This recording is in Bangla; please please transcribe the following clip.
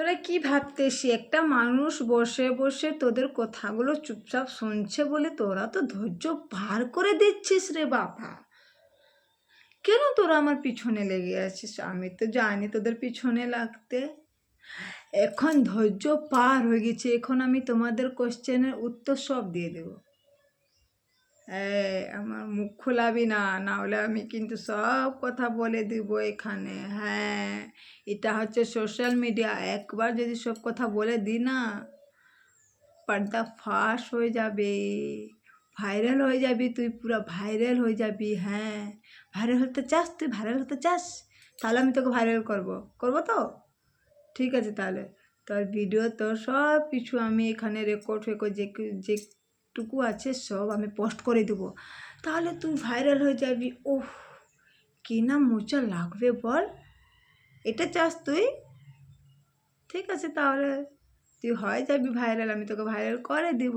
তোরা কি ভাবতেছি একটা মানুষ বসে বসে তোদের কথাগুলো চুপচাপ শুনছে বলে তোরা তো ধৈর্য পার করে দিচ্ছিস রে বাবা। কেন তোরা আমার পিছনে লেগে আছিস? আমি তো জানি তোদের পিছনে লাগতে। এখন ধৈর্য পার হয়ে গেছে। এখন আমি তোমাদের কোশ্চেনের উত্তর সব দিয়ে দেবো। হ্যাঁ আমার মুখ খোলাবি না না হলে আমি কিন্তু সব কথা বলে দিব এখানে। হ্যাঁ এটা হচ্ছে সোশ্যাল মিডিয়া একবার যদি সব কথা বলে দিই না, পর্দা ফাঁস হয়ে যাবে। ভাইরাল হয়ে যাবি তুই, পুরো ভাইরাল হয়ে যাবি। হ্যাঁ ভাইরাল হতে চাস তুই ভাইরাল হতে চাস, তাহলে আমি তোকে ভাইরাল করব। করব তো? ঠিক আছে তাহলে। তোর ভিডিও তোর সব কিছু আমি এখানে রেকর্ড ফেকর্ড যে যেটুকু আছে, সব আমি পোস্ট করে দেবো। তাহলে তুই ভাইরাল হয়ে যাবি। ওহ কেনা মোচা লাগবে বল। এটা চাস তুই? ঠিক আছে তাহলে। তুই হয়ে যাবি ভাইরাল আমি তোকে ভাইরাল করে দিব।